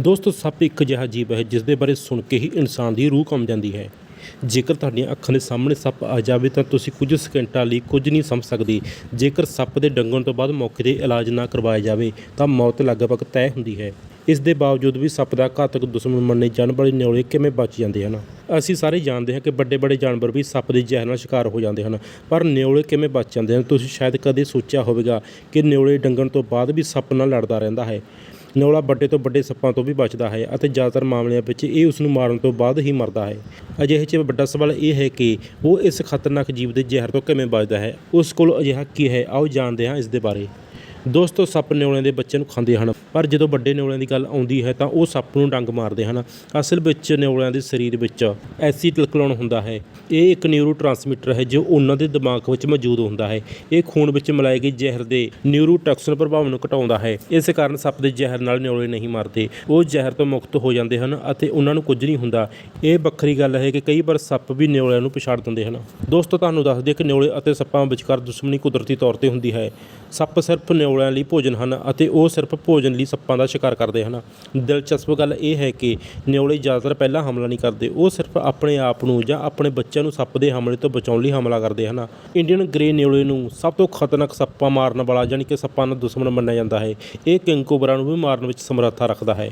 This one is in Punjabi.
ਦੋਸਤੋ, ਸੱਪ ਇੱਕ ਅਜਿਹਾ ਜੀਵ ਹੈ ਜਿਸ ਦੇ ਬਾਰੇ ਸੁਣ ਕੇ ਹੀ ਇਨਸਾਨ ਦੀ ਰੂਹ ਕੰਬ ਜਾਂਦੀ ਹੈ। ਜੇਕਰ ਤੁਹਾਡੀਆਂ ਅੱਖਾਂ ਦੇ ਸਾਹਮਣੇ ਸੱਪ ਆ ਜਾਵੇ, ਤਾਂ ਤੁਸੀਂ ਕੁਝ ਸਕਿੰਟਾਂ ਲਈ ਕੁਝ ਨਹੀਂ ਸਮਝ ਸਕਦੇ। ਜੇਕਰ ਸੱਪ ਦੇ ਡੰਗਣ ਤੋਂ ਬਾਅਦ ਮੌਕੇ ਤੇ ਇਲਾਜ ਨਾ ਕਰਵਾਇਆ ਜਾਵੇ, ਤਾਂ ਮੌਤ ਲਗਭਗ ਤੈਅ ਹੁੰਦੀ ਹੈ। ਇਸ ਦੇ ਬਾਵਜੂਦ ਵੀ ਸੱਪ ਦਾ ਘਾਤਕ ਦੁਸ਼ਮਣ ਮੰਨੇ ਜਾਣ ਵਾਲੇ ਨਿਉਲੇ ਕਿਵੇਂ ਬਚ ਜਾਂਦੇ ਹਨ? ਅਸੀਂ ਸਾਰੇ ਜਾਣਦੇ ਹਾਂ ਕਿ ਵੱਡੇ ਵੱਡੇ ਜਾਨਵਰ ਵੀ ਸੱਪ ਦੇ ਜ਼ਹਿਰ ਨਾਲ ਸ਼ਿਕਾਰ ਹੋ ਜਾਂਦੇ ਹਨ, ਪਰ ਨਿਉਲੇ ਕਿਵੇਂ ਬਚ ਜਾਂਦੇ ਹਨ, ਤੁਸੀਂ ਸ਼ਾਇਦ ਕਦੇ ਸੋਚਿਆ ਹੋਵੇਗਾ ਕਿ ਨਿਉਲੇ ਡੰਗਣ ਤੋਂ ਬਾਅਦ ਵੀ ਸੱਪ ਨਾਲ ਲੜਦਾ ਰਹਿੰਦਾ ਹੈ। ਨੌਲਾ ਵੱਡੇ ਤੋਂ ਵੱਡੇ ਸੱਪਾਂ ਤੋਂ ਵੀ ਬਚਦਾ ਹੈ ਅਤੇ ਜ਼ਿਆਦਾਤਰ ਮਾਮਲਿਆਂ ਵਿੱਚ ਇਹ ਉਸ ਨੂੰ ਮਾਰਨ ਤੋਂ ਬਾਅਦ ਹੀ ਮਰਦਾ ਹੈ। ਅਜਿਹੇ 'ਚ ਵੱਡਾ ਸਵਾਲ ਇਹ ਹੈ ਕਿ ਉਹ ਇਸ ਖਤਰਨਾਕ ਜੀਵ ਦੇ ਜ਼ਹਿਰ ਤੋਂ ਕਿਵੇਂ ਬਚਦਾ ਹੈ? ਉਸ ਕੋਲ ਅਜਿਹਾ ਕੀ ਹੈ? ਆਓ ਜਾਣਦੇ ਹਾਂ ਇਸ ਦੇ ਬਾਰੇ। ਦੋਸਤੋ, ਸੱਪ ਨਿਉਲਿਆਂ ਦੇ ਬੱਚੇ ਨੂੰ ਖਾਂਦੇ ਹਨ। ਪਰ ਜਦੋਂ ਵੱਡੇ ਨਿਉਲਿਆਂ ਦੀ ਗੱਲ ਆਉਂਦੀ ਹੈ, ਤਾਂ ਉਹ ਸੱਪ ਨੂੰ ਡੰਗ ਮਾਰਦੇ ਹਨ। ਅਸਲ ਵਿੱਚ ਨਿਉਲਿਆਂ ਦੇ ਸਰੀਰ ਵਿੱਚ ਐਸਿਡ ਨਿਕਲਣ ਹੁੰਦਾ ਹੈ। ਇਹ ਇੱਕ ਨਿਊਰੋ ਟਰਾਂਸਮਿਟਰ ਹੈ, ਜੋ ਉਹਨਾਂ ਦੇ ਦਿਮਾਗ ਵਿੱਚ ਮੌਜੂਦ ਹੁੰਦਾ ਹੈ। ਇਹ ਖੂਨ ਵਿੱਚ ਮਿਲਾਏ ਗਏ ਜ਼ਹਿਰ ਦੇ ਨਿਊਰੋਟਾਕਸਿਨ ਪ੍ਰਭਾਵ ਨੂੰ ਘਟਾਉਂਦਾ ਹੈ। ਇਸ ਕਾਰਨ ਸੱਪ ਦੇ ਜ਼ਹਿਰ ਨਾਲ ਨਿਉਲੇ ਨਹੀਂ ਮਰਦੇ। ਉਹ ਜ਼ਹਿਰ ਤੋਂ ਮੁਕਤ ਹੋ ਜਾਂਦੇ ਹਨ ਅਤੇ ਉਹਨਾਂ ਨੂੰ ਕੁਝ ਨਹੀਂ ਹੁੰਦਾ। ਇਹ ਵੱਖਰੀ ਗੱਲ ਹੈ ਕਿ ਕਈ ਵਾਰ ਸੱਪ ਵੀ ਨਿਉਲਿਆਂ ਨੂੰ ਪਛਾੜ ਦਿੰਦੇ ਹਨ। ਦੋਸਤੋ, ਤੁਹਾਨੂੰ ਦੱਸ ਦਈਏ ਕਿ ਨਿਉਲੇ ਅਤੇ ਸੱਪਾਂ ਵਿਚਕਾਰ ਦੁਸ਼ਮਣੀ ਕੁਦਰਤੀ ਤੌਰ ਤੇ ਹੁੰਦੀ ਹੈ। ਸੱਪ ਸਿਰਫ ਨਿਉਲਿਆਂ ਲਈ ਭੋਜਨ ਹਨ ਅਤੇ ਉਹ ਸਿਰਫ ਭੋਜਨ ਲਈ ਸੱਪਾਂ ਦਾ ਸ਼ਿਕਾਰ ਕਰਦੇ ਹਨ। ਦਿਲਚਸਪ ਗੱਲ ਇਹ ਹੈ ਕਿ ਨਿਉਲੇ ਜ਼ਿਆਦਾਤਰ ਪਹਿਲਾਂ ਹਮਲਾ ਨਹੀਂ ਕਰਦੇ, ਉਹ ਸਿਰਫ ਆਪਣੇ ਆਪ ਨੂੰ ਜਾਂ ਆਪਣੇ ਬੱਚਿਆਂ ਨੂੰ ਸੱਪ ਦੇ ਹਮਲੇ ਤੋਂ ਬਚਾਉਣ ਲਈ ਹਮਲਾ ਕਰਦੇ ਹਨ। ਇੰਡੀਅਨ ਗ੍ਰੇ ਨਿਉਲੇ ਨੂੰ ਸਭ ਤੋਂ ਖਤਰਨਾਕ ਸੱਪਾਂ ਮਾਰਨ ਵਾਲਾ, ਯਾਨੀ ਕਿ ਸੱਪਾਂ ਦਾ ਦੁਸ਼ਮਣ ਮੰਨਿਆ ਜਾਂਦਾ ਹੈ। ਇਹ ਕਿੰਗ ਕੋਬਰਾ ਨੂੰ ਵੀ ਮਾਰਨ ਵਿੱਚ ਸਮਰੱਥਾ ਰੱਖਦਾ ਹੈ।